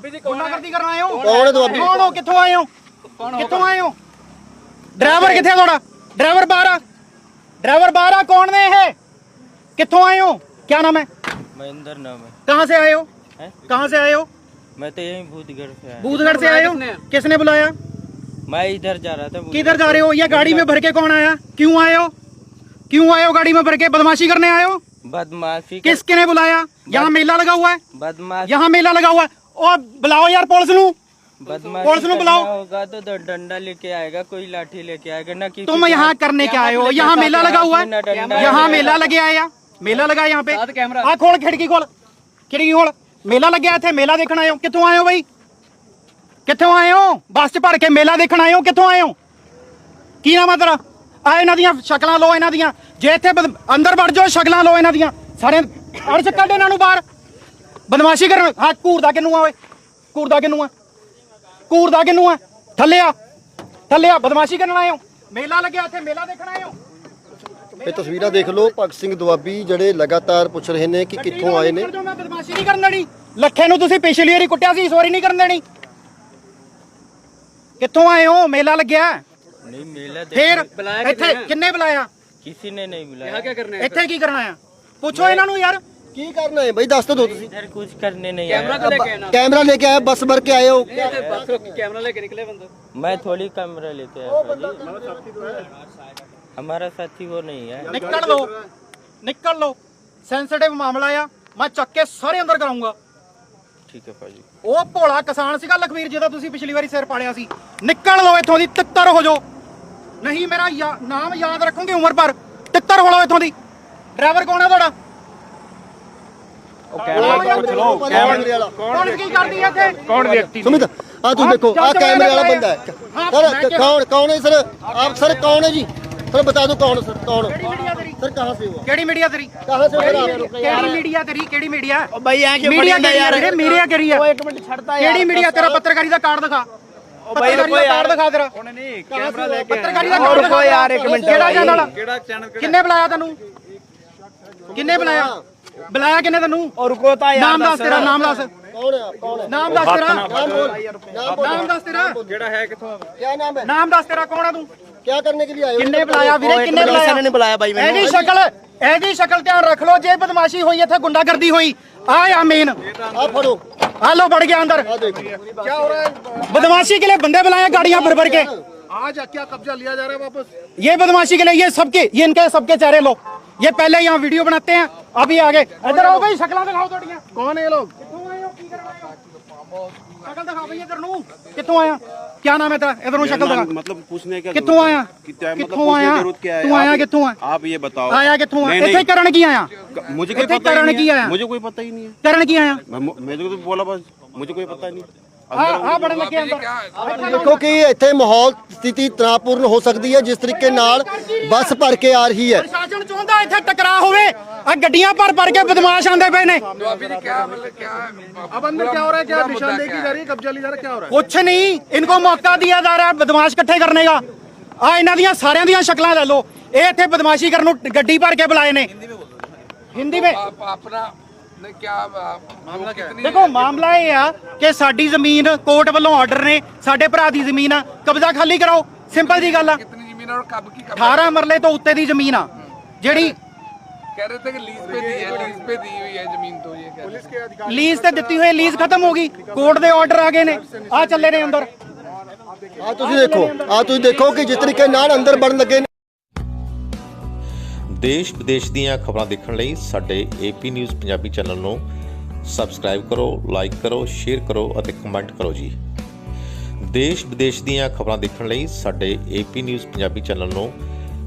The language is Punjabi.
ਗੁੰਡਾਗਰਦੀ ਕਰਨ ਆਏ ਹੋ ਕੌਣ ਹੈ ਦੁਆਬੀ? ਕੌਣ ਹੋ ਕਿੱਥੋਂ ਆਏ ਹੋ ਕਿੱਥੋਂ ਆਏ ਹੋ ਡਰਾਈਵਰ ਕਿੱਥੇ ਆ ਤੁਹਾਡਾ ਡਰਾਈਵਰ ਬਾਹਰ ਆ ਡਰਾਈਵਰ ਬਾਹਰ ਆ ਕੌਣ ਨੇ ਇਹ ਕਿੱਥੋਂ ਆਏ ਹੋ ਕੀ ਨਾਮ ਹੈ महेंद्र नाम है कहाँ से आए हो हैं? कहाँ से आए हो मैं तो यहीं भूतगढ़ से आया बूधगढ़ से आए हो किसने बुलाया मैं इधर जा रहा था किधर जा रहे हो ये गाड़ी में भर के कौन आया क्यों आए हो क्यों आए हो गाड़ी में भर के बदमाशी करने आए हो बदमाशी कर- किसके ने बुलाया यहाँ मेला लगा हुआ है बदमाश यहाँ मेला लगा हुआ है और बुलाओ यार पुलिस नू बदमाशी पुलिस ਨੂੰ करना बुलाओ। होगा तो ड- डंडा लेके आएगा कोई लाठी लेके आएगा ना कि तुम यहाँ करने क्या आए हो यहाँ मेला लगा हुआ ना है डंडा यहाँ मेला लगे आया मेला लगा यहाँ पे आ खोल खिड़की खोल खिड़की खोल मेला ਲੱਗਿਆ ਇੱਥੇ ਮੇਲਾ ਦੇਖਣ ਆਏ ਹੋ ਕਿੱਥੋਂ ਆਏ ਹੋ ਬਈ ਕਿੱਥੋਂ ਆਏ ਹੋ ਬੱਸ 'ਚ ਭਰ ਕੇ ਮੇਲਾ ਦੇਖਣ ਆਏ ਹੋ ਕਿੱਥੋਂ ਆਏ ਹੋ ਕੀ ਨਾਮ ਆ ਤੇਰਾ ਆ ਇਹਨਾਂ ਦੀਆਂ ਸ਼ਕਲਾਂ ਲਓ ਇਹਨਾਂ ਦੀਆਂ ਜੇ ਇੱਥੇ ਬਦ- ਅੰਦਰ ਵੜ ਜਾਓ ਸ਼ਕਲਾਂ ਲਓ ਇਹਨਾਂ ਦੀਆਂ ਸਾਰੇ ਅੜ ਚ ਕੱਢ ਇਹਨਾਂ ਨੂੰ ਬਾਹਰ ਬਦਮਾਸ਼ੀ ਕਰਨ। ਹਾਂ ਘੂਰਦਾ ਕਿਨੂੰ ਆ ਓਏ? ਘੂਰਦਾ ਕਿਨੂੰ ਆ? ਘੂਰਦਾ ਕਿਨੂੰ ਆ? ਥੱਲੇ ਆ। ਥੱਲੇ ਆ ਬਦਮਾਸ਼ੀ ਕਰਨ ਆਏ ਹੋ। ਮੇਲਾ ਲੱਗਿਆ ਇੱਥੇ ਮੇਲਾ ਦੇਖਣ ਆਏ ਹੋ। ਇਹ ਤਸਵੀਰਾਂ ਦੇਖ ਲਓ ਭਗਤ ਸਿੰਘ ਦੁਆਬੀ ਜਿਹੜੇ ਲਗਾਤਾਰ ਪੁੱਛ ਰਹੇ ਨੇ ਕਿ ਕਿੱਥੋਂ ਆਏ ਨੇ। ਮੈਂ ਬਦਮਾਸ਼ੀ ਨਹੀਂ ਕਰਨ ਦੇਣੀ। ਲੱਖੇ ਨੂੰ ਤੁਸੀਂ ਪਿਛਲੀ ਵਾਰੀ ਕੁੱਟਿਆ ਸੀ ਸੋਰੀ ਵਾਰੀ ਨਹੀਂ ਕਰਨ ਦੇਣੀ। ਕਿੱਥੋਂ ਆਏ ਹੋ? ਮੇਲਾ ਲੱਗਿਆ। ਨਹੀਂ ਮੇਲਾ ਫੇਰ ਇੱਥੇ ਕਿੰਨੇ ਬੁਲਾਇਆ? ਕਿਸੇ ਨੇ ਨਹੀਂ ਬੁਲਾਇਆ। ਇੱਥੇ ਕੀ ਕਰਨ ਆਇਆ ਪੁੱਛੋ ਇਹਨਾਂ ਨੂੰ ਯਾਰ। ਕੀ ਕਰਨਾ ਹੈ ਬਈ ਦੱਸ ਤਾਂ ਦਿਓ ਤੁਸੀਂ इधर कुछ करने नहीं आया ਕੈਮਰਾ ਲੈ ਕੇ ਆਏ ਬੱਸ ਭਰ ਕੇ ਆਏ ਹੋ मैं थोड़ी कैमरा लेके आया भाजी हमारा साथी वो नहीं है ਨਿਕਲ ਲੋ ਨਿਕਲ ਲੋ ਸੈਂਸਿਟਿਵ ਮਾਮਲਾ ਆ ਮੈਂ ਚੱਕ ਕੇ ਸਾਰੇ ਅੰਦਰ ਕਰਾਉਂਗਾ ठीक है भाजी ਉਹ ਭੋਲਾ ਕਿਸਾਨ ਸੀਗਾ ਲਖਵੀਰ ਜਿਹਦਾ ਤੁਸੀਂ ਪਿਛਲੀ ਵਾਰੀ ਸਿਰ ਪਾੜਿਆ ਸੀ ਨਿਕਲ ਲੋ ਇੱਥੋਂ ਦੀ ਤਿੱਤਰ ਹੋ ਜਾਓ ਨਹੀਂ ਮੇਰਾ ਯਾ- ਨਾਮ ਯਾਦ ਰੱਖੋਗੇ ਉਮਰ ਭਰ ਤਿੱਤਰ ਹੋ ਲਓ ਇੱਥੋਂ ਦੀ ਡਰਾਈਵਰ ਕੌਣ ਹੈ ਤੁਹਾਡਾ ਕੈਮਰੇ ਵਾਲਾ। ਕੌਣ ਕੀ ਕਰਦੀ ਹੈ ਇੱਥੇ ਕੌਣ ਵਿਅਕਤੀ ਸੁਮਿਤ ਆ ਤੁਸੀਂ ਦੇਖੋ ਆ ਕੈਮਰੇ ਵਾਲਾ ਬੰਦਾ ਹੈ। ਸਰ ਕੌਣ ਕੌਣ ਹੈ ਸਰ? ਆਪ ਸਰ ਕੌਣ ਹੈ ਜੀ? ਸਰ ਬਤਾ ਦਿਓ ਕੌਣ ਸਰ ਕੌਣ? ਕਿਹੜੀ ਮੀਡੀਆ ਤੇਰੀ? ਸਰ ਕਹਾਂ ਸੇ ਹੋ? ਕਿਹੜੀ ਮੀਡੀਆ ਤੇਰੀ? ਕਹਾਂ ਸੇ ਹੋ? ਸਰ ਆਪ ਕਿਹੜੀ ਮੀਡੀਆ ਤੇਰੀ? ਕਿਹੜੀ ਮੀਡੀਆ? ਬਈ ਐਂ ਕਿਉਂ ਮੀਡੀਆ ਫੜੀ ਜਾਂਦਾ ਕਿਹੜੀ ਯਾਰ? ਹੈ ਮੀਡੀਆ ਕਿਹੜੀ ਹੈ ਉਹ ਇੱਕ ਮਿੰਟ ਛੱਡਦਾ ਯਾਰ। ਕਿਹੜੀ ਮੀਡੀਆ? ਤੇਰਾ ਪੱਤਰਕਾਰੀ ਦਾ ਕਾਰਡ ਦਿਖਾ। ਉਹ ਬਾਈ ਪੱਤਰਕਾਰੀ ਰੁਕੋ ਦਾ ਯਾਰ। ਕਾਰਡ ਦਿਖਾ ਤੇਰਾ। ਉਹਨੇ ਨਹੀਂ ਕੈਮਰਾ ਲੈ ਕੇ ਪੱਤਰਕਾਰੀ ਦਾ ਆਇਆ। ਕਾਰਡ ਰੁਕੋ ਦਿਖਾ। ਯਾਰ ਇੱਕ ਮਿੰਟ। ਕਿਹੜਾ ਚੈਨਲ ਕਿਹੜਾ ਚੈਨਲ ਕਿੰਨੇ ਬੁਲਾਇਆ ਤੈਨੂੰ? ਕਿੰਨੇ ਬੁਲਾਇਆ? ਬੁਲਾਇਆ ਕਿੰਨੇ ਤੈਨੂੰ ਉਹ ਰੁਕੋ ਤਾਂ ਯਾਰ ਨਾਮ ਦੱਸ ਤੇਰਾ ਨਾਮ ਦੱਸ ਕੌਣ ਹੈ ਕੌਣ ਹੈ ਨਾਮ ਦੱਸ ਤੇਰਾ ਨਾਮ ਬੋਲ ਨਾਮ ਬੋਲ ਨਾਮ ਦੱਸ ਤੇਰਾ ਕਿਹੜਾ ਹੈ ਕਿੱਥੋਂ क्या नाम है ਨਾਮ ਦੱਸ ਤੇਰਾ ਕੌਣ ਆ ਤੂੰ क्या करने के लिए आए हो ਕਿੰਨੇ ਬੁਲਾਇਆ ਵੀਰੇ ਕਿੰਨੇ ਬੁਲਾਇਆ ਕਿਸੇ ਨੇ ਨਹੀਂ ਬੁਲਾਇਆ ਬਾਈ ਮੈਨੂੰ ਇਹਦੀ ਸ਼ਕਲ ਇਹਦੀ ਸ਼ਕਲ ਧਿਆਨ ਰੱਖ ਲਓ ਜੇ ਬਦਮਾਸ਼ੀ ਹੋਈ ਇੱਥੇ ਗੁੰਡਾਗਰਦੀ ਹੋਈ ਆ ਆ ਮੇਨ आप फड़ो ਆ ਲੋ ਵੜ ਗਿਆ ਅੰਦਰ आ देखो बदमाशी के लिए बंदे बुलाए गाड़ियां भर भर के आज क्या कब्जा लिया जा रहा है वापस ये बदमाशी के लिए ये सबके ये इनके सबके चेहरे लो ये पहले यहाँ वीडियो बनाते हैं अभी आगे इधर आओ भाई शक्ल दिखाओ थोड़ियां कौन है ये लोग कित्थों आए हो की करने आए हो शक्ल दिखाओ भाई इधर नू कित्थों आया क्या नाम है तेरा इधर नू शक्ल दिखा मतलब पूछने का कित्थों आया कितना मतलब कित्थों पूछने आया की जरूरत क्या है तू आया आप- कित्थों है आप ये बताओ आया कित्थों है नहीं, इतने नहीं, करण की आया मुझे कोई इतने पता करण ही की नहीं आया है मुझे कोई पता ही नहीं है करण की आया मैं मेरे को तो बोला बस मुझे कोई पता ही नहीं हाँ हाँ बड़े लगे अंदर ਦੇਖੋ ਕਿ ਇੱਥੇ ਮਾਹੌਲ ਸਥਿਤੀ ਤਣਾਅਪੂਰਨ ਹੋ ਸਕਦੀ ਹੈ ਜਿਸ ਤਰੀਕੇ ਨਾਲ ਬੱਸ ਭਰ ਕੇ ਆ ਰਹੀ ਹੈ ਦਾ ਇੱਥੇ ਟਕਰਾ ਹੋਵੇ ਆ ਗੱਡੀਆਂ ਭਰ ਭਰ ਕੇ ਬਦਮਾਸ਼ ਆਉਂਦੇ ਪਏ ਨੇ। ਕੁਛ ਨਹੀਂ ਇਨਕੋ ਮੌਕਾ ਦਿਆ ਜਾ ਰਿਹਾ ਬਦਮਾਸ਼ ਇਕੱਠੇ ਕਰਨੇ ਦਾ। ਆ ਇਹਨਾਂ ਦੀਆਂ ਸਾਰਿਆਂ ਦੀਆਂ ਸ਼ਕਲਾਂ ਲੈ ਲਓ। ਇਹ ਇੱਥੇ ਬਦਮਾਸ਼ੀ ਕਰਨ ਨੂੰ ਗੱਡੀ ਭਰ ਕੇ ਬੁਲਾਏ ਨੇ। ਹਿੰਦੀ ਵਿੱਚ आप अपना ने क्या ਦੇਖੋ ਮਾਮਲਾ ਇਹ ਆ ਕਿ ਸਾਡੀ ਜ਼ਮੀਨ ਕੋਰਟ ਵੱਲੋਂ ਆਰਡਰ ਨੇ। ਸਾਡੇ ਭਰਾ ਦੀ ਜ਼ਮੀਨ ਆ। ਕਬਜ਼ਾ ਖਾਲੀ ਕਰਾਓ। ਸਿੰਪਲ ਜੀ ਗੱਲ ਆ। कितनी जमीन है और कब की कब 18 ਮਰਲੇ ਤੋਂ ਉੱਤੇ ਦੀ ਜ਼ਮੀਨ ਆ। ਜਿਹੜੀ कह रहे थे कि लीज पे दी है लीज पे दी हुई है जमीन तो ये कह रहे थे। ਲੀਜ਼ ਤੇ ਦਿੱਤੀ ਹੋਈ ਲੀਜ਼ ਖਤਮ ਹੋ ਗਈ ਕੋਰਟ ਦੇ ਆਰਡਰ ਆ ਗਏ ਨੇ ਆ ਚੱਲੇ ਨੇ ਅੰਦਰ ਆ ਤੁਸੀਂ ਦੇਖੋ ਆ ਤੁਸੀਂ ਦੇਖੋ ਕਿ ਜਿਸ ਤਰੀਕੇ ਨਾਲ ਅੰਦਰ ਵੜਨ ਲੱਗੇ ਨੇ ਦੇਸ਼ ਵਿਦੇਸ਼ ਦੀਆਂ ਖਬਰਾਂ ਦੇਖਣ ਲਈ ਸਾਡੇ ਏਪੀ ਨਿਊਜ਼ ਪੰਜਾਬੀ ਚੈਨਲ ਨੂੰ ਸਬਸਕ੍ਰਾਈਬ ਕਰੋ ਲਾਈਕ ਕਰੋ ਸ਼ੇਅਰ ਕਰੋ ਅਤੇ ਕਮੈਂਟ ਕਰੋ ਜੀ ਦੇਸ਼ ਵਿਦੇਸ਼ ਦੀਆਂ ਖਬਰਾਂ ਦੇਖਣ ਲਈ ਸਾਡੇ ਏਪੀ ਨਿਊਜ਼ ਪੰਜਾਬੀ ਚੈਨਲ ਨੂੰ